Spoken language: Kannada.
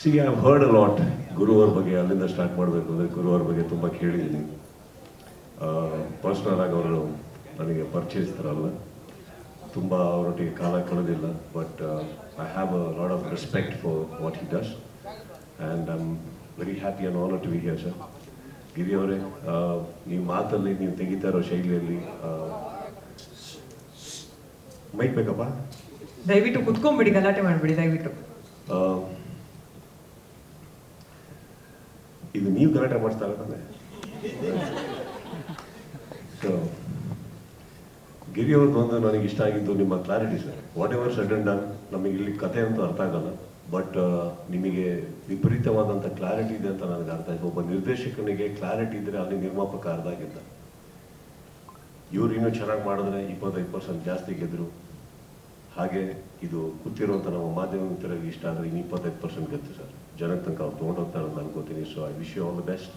See I heard a lot ಗುರುವರ ಬಗ್ಗೆ ಅಲ್ಲಿಂದ ಸ್ಟಾರ್ಟ್ ಮಾಡಬೇಕು ಅಂದರೆ ಗುರುವರ ಬಗ್ಗೆ ತುಂಬ ಕೇಳಿದ್ದೀನಿ. ಪರ್ಸ್ನಲ್ ಆಗಿ ಅವರು ನನಗೆ ಪರಿಚಯಿಸ್ತಾರಲ್ಲ. ತುಂಬ ಅವರೊಟ್ಟಿಗೆ ಕಾಲ ಕಳೆದಿಲ್ಲ but I have a lot of respect for what he does and I am very happy and honour to be here sir Giri ಅವರೇ ನೀವು ಮಾತಲ್ಲಿ ನೀವು ತೆಗಿತಾ ಇರೋ ಶೈಲಿಯಲ್ಲಿ ಮೈಕ್ ಬೇಕಪ್ಪ? ದಯವಿಟ್ಟು ಕುತ್ಕೊಂಡ್ಬಿಡಿ ಗಲಾಟೆ ಮಾಡಿಬಿಡಿ ದಯವಿಟ್ಟು. ಇದು ನೀವು ಗಲಾಟೆ ಮಾಡ್ತಾ ತಂದೆ. ಸೊ ಗಿರಿ ಒಂದು ನನಗೆ ಇಷ್ಟ ಆಗಿದ್ದು ನಿಮ್ಮ clarity sir whatever said and done ನಮಗೆ ಇಲ್ಲಿ ಕಥೆ ಅಂತೂ ಅರ್ಥ ಆಗಲ್ಲ. ಬಟ್ ನಿಮಗೆ ವಿಪರೀತವಾದಂಥ ಕ್ಲಾರಿಟಿ ಇದೆ ಅಂತ ನನಗೆ ಅರ್ಥ ಆಯ್ತು. ಒಬ್ಬ ನಿರ್ದೇಶಕನಿಗೆ ಕ್ಲಾರಿಟಿ ಇದ್ರೆ ಅಲ್ಲಿ ನಿರ್ಮಾಪಕ ಅರ್ಧ ಆಗಿದ್ದ. ಇವ್ರು ಇನ್ನೂ ಚೆನ್ನಾಗಿ ಮಾಡಿದ್ರೆ ಇಪ್ಪತ್ತೈದು ಪರ್ಸೆಂಟ್ ಜಾಸ್ತಿ ಗೆದ್ರು. ಹಾಗೆ ಇದು ಕೂತಿರುವಂಥ ನಮ್ಮ ಮಾಧ್ಯಮ ಮಿತ್ರರಿಗೆ ಇಷ್ಟ ಆದರೆ ಇನ್ನು ಇಪ್ಪತ್ತೈದು ಪರ್ಸೆಂಟ್ ಗೆದ್ದು ಸರ್ ಜನಕ್ಕೆ ತನಕ ಅವ್ರು ತೊಗೊಂಡೋಗ್ತಾರೆ you, so I wish you all the best.